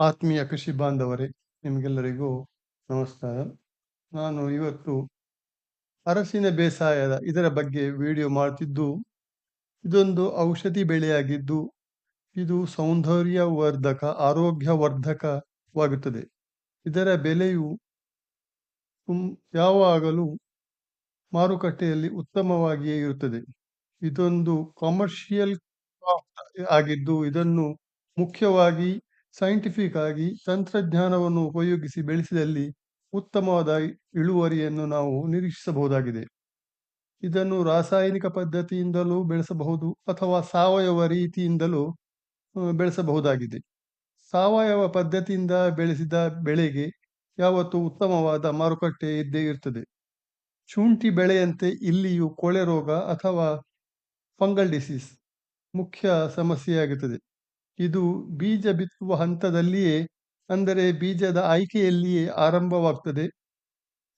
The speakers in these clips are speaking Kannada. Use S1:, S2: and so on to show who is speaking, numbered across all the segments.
S1: ಆತ್ಮೀಯ ಕೃಷಿ ಬಾಂಧವರೇ, ನಿಮಗೆಲ್ಲರಿಗೂ ನಮಸ್ಕಾರ. ನಾನು ಇವತ್ತು ಅರಸಿನ ಬೇಸಾಯದ ಇದರ ಬಗ್ಗೆ ವಿಡಿಯೋ ಮಾಡ್ತಿದ್ದು, ಇದೊಂದು ಔಷಧಿ ಬೆಳೆಯಾಗಿದ್ದು, ಇದು ಸೌಂದರ್ಯ ವರ್ಧಕ ಆರೋಗ್ಯ ವರ್ಧಕವಾಗುತ್ತದೆ ಇದರ ಬೆಲೆಯು ಯಾವಾಗಲೂ ಮಾರುಕಟ್ಟೆಯಲ್ಲಿ ಉತ್ತಮವಾಗಿಯೇ ಇರುತ್ತದೆ. ಇದೊಂದು ಕಮರ್ಷಿಯಲ್ ಆಗಿದ್ದು, ಇದನ್ನು ಮುಖ್ಯವಾಗಿ ಸೈಂಟಿಫಿಕ್ ಆಗಿ ತಂತ್ರಜ್ಞಾನವನ್ನು ಉಪಯೋಗಿಸಿ ಬೆಳೆಸಿದಲ್ಲಿ ಉತ್ತಮವಾದ ಇಳುವರಿಯನ್ನು ನಾವು ನಿರೀಕ್ಷಿಸಬಹುದಾಗಿದೆ. ಇದನ್ನು ರಾಸಾಯನಿಕ ಪದ್ಧತಿಯಿಂದಲೂ ಬೆಳೆಸಬಹುದು ಅಥವಾ ಸಾವಯವ ರೀತಿಯಿಂದಲೂ ಬೆಳೆಸಬಹುದಾಗಿದೆ. ಸಾವಯವ ಪದ್ಧತಿಯಿಂದ ಬೆಳೆಸಿದ ಬೆಳೆಗೆ ಯಾವತ್ತೂ ಉತ್ತಮವಾದ ಮಾರುಕಟ್ಟೆ ಇದ್ದೇ ಇರ್ತದೆ. ಶುಂಠಿ ಬೆಳೆಯಂತೆ ಇಲ್ಲಿಯೂ ಕೊಳೆ ರೋಗ ಅಥವಾ ಫಂಗಲ್ ಡಿಸೀಸ್ ಮುಖ್ಯ ಸಮಸ್ಯೆಯಾಗುತ್ತದೆ. ಇದು ಬೀಜ ಬಿತ್ತುವ ಹಂತದಲ್ಲಿಯೇ, ಅಂದರೆ ಬೀಜದ ಆಯ್ಕೆಯಲ್ಲಿಯೇ ಆರಂಭವಾಗ್ತದೆ.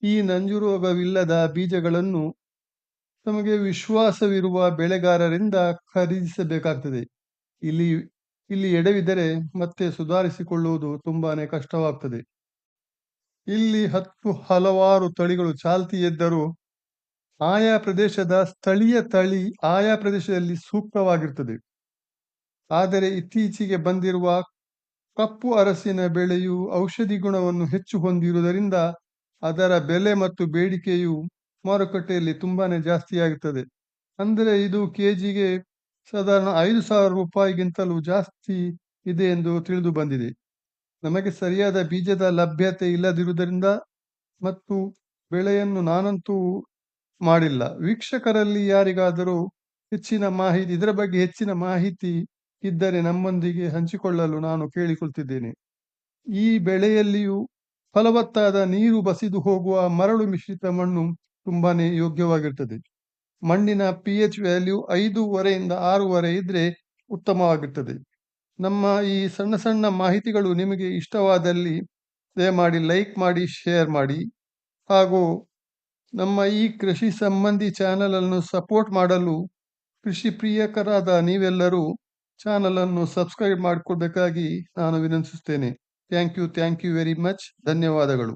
S1: ಈ ನಂಜುರೋಗವಿಲ್ಲದ ಬೀಜಗಳನ್ನು ನಮಗೆ ವಿಶ್ವಾಸವಿರುವ ಬೆಳೆಗಾರರಿಂದ ಖರೀದಿಸಬೇಕಾಗ್ತದೆ. ಇಲ್ಲಿ ಇಲ್ಲಿ ಎಡವಿದರೆ ಮತ್ತೆ ಸುಧಾರಿಸಿಕೊಳ್ಳುವುದು ತುಂಬಾನೇ ಕಷ್ಟವಾಗ್ತದೆ. ಇಲ್ಲಿ ಹತ್ತು ಹಲವಾರು ತಳಿಗಳು ಚಾಲ್ತಿಯಿದ್ದರೂ ಆಯಾ ಪ್ರದೇಶದ ಸ್ಥಳೀಯ ತಳಿ ಆಯಾ ಪ್ರದೇಶದಲ್ಲಿ ಸೂಕ್ತವಾಗಿರ್ತದೆ. ಆದರೆ ಇತ್ತೀಚೆಗೆ ಬಂದಿರುವ ಕಪ್ಪು ಅರಸಿನ ಬೆಳೆಯು ಔಷಧಿ ಗುಣವನ್ನು ಹೆಚ್ಚು ಹೊಂದಿರುವುದರಿಂದ ಅದರ ಬೆಲೆ ಮತ್ತು ಬೇಡಿಕೆಯು ಮಾರುಕಟ್ಟೆಯಲ್ಲಿ ತುಂಬಾನೇ ಜಾಸ್ತಿಯಾಗುತ್ತದೆ. ಅಂದರೆ ಇದು ಕೆಜಿಗೆ ಸಾಧಾರಣ ಐದು ಸಾವಿರ ರೂಪಾಯಿಗಿಂತಲೂ ಜಾಸ್ತಿ ಇದೆ ಎಂದು ತಿಳಿದು ಬಂದಿದೆ. ನಮಗೆ ಸರಿಯಾದ ಬೀಜದ ಲಭ್ಯತೆ ಇಲ್ಲದಿರುವುದರಿಂದ ಮತ್ತು ಬೆಳೆಯನ್ನು ನಾನಂತೂ ಮಾಡಿಲ್ಲ. ವೀಕ್ಷಕರಲ್ಲಿ ಯಾರಿಗಾದರೂ ಹೆಚ್ಚಿನ ಮಾಹಿತಿ, ಇದರ ಬಗ್ಗೆ ಹೆಚ್ಚಿನ ಮಾಹಿತಿ ಇದ್ದರೆ ನಮ್ಮೊಂದಿಗೆ ಹಂಚಿಕೊಳ್ಳಲು ನಾನು ಕೇಳಿಕೊಳ್ತಿದ್ದೇನೆ. ಈ ಬೆಳೆಯಲ್ಲಿಯೂ ಫಲವತ್ತಾದ ನೀರು ಬಸಿದು ಹೋಗುವ ಮರಳು ಮಿಶ್ರಿತ ಮಣ್ಣು ತುಂಬಾನೇ ಯೋಗ್ಯವಾಗಿರ್ತದೆ. ಮಣ್ಣಿನ ಪಿ ಎಚ್ ವ್ಯಾಲ್ಯೂ ಐದೂವರೆಯಿಂದ ಆರೂವರೆ ಇದ್ರೆ ಉತ್ತಮವಾಗಿರ್ತದೆ. ನಮ್ಮ ಈ ಸಣ್ಣ ಸಣ್ಣ ಮಾಹಿತಿಗಳು ನಿಮಗೆ ಇಷ್ಟವಾದಲ್ಲಿ ದಯಮಾಡಿ ಲೈಕ್ ಮಾಡಿ, ಶೇರ್ ಮಾಡಿ. ಹಾಗೂ ನಮ್ಮ ಈ ಕೃಷಿ ಸಂಬಂಧಿ ಚಾನಲ್ ಅನ್ನು ಸಪೋರ್ಟ್ ಮಾಡಲು ಕೃಷಿ ಪ್ರಿಯಕರಾದ ನೀವೆಲ್ಲರೂ ಚಾನಲ್ ಅನ್ನು ಸಬ್ಸ್ಕ್ರೈಬ್ ಮಾಡಿಕೊಳ್ಬೇಕಾಗಿ ನಾನು ವಿನಂತಿಸುತ್ತೇನೆ. Thank you thank you very much. ಧನ್ಯವಾದಗಳು.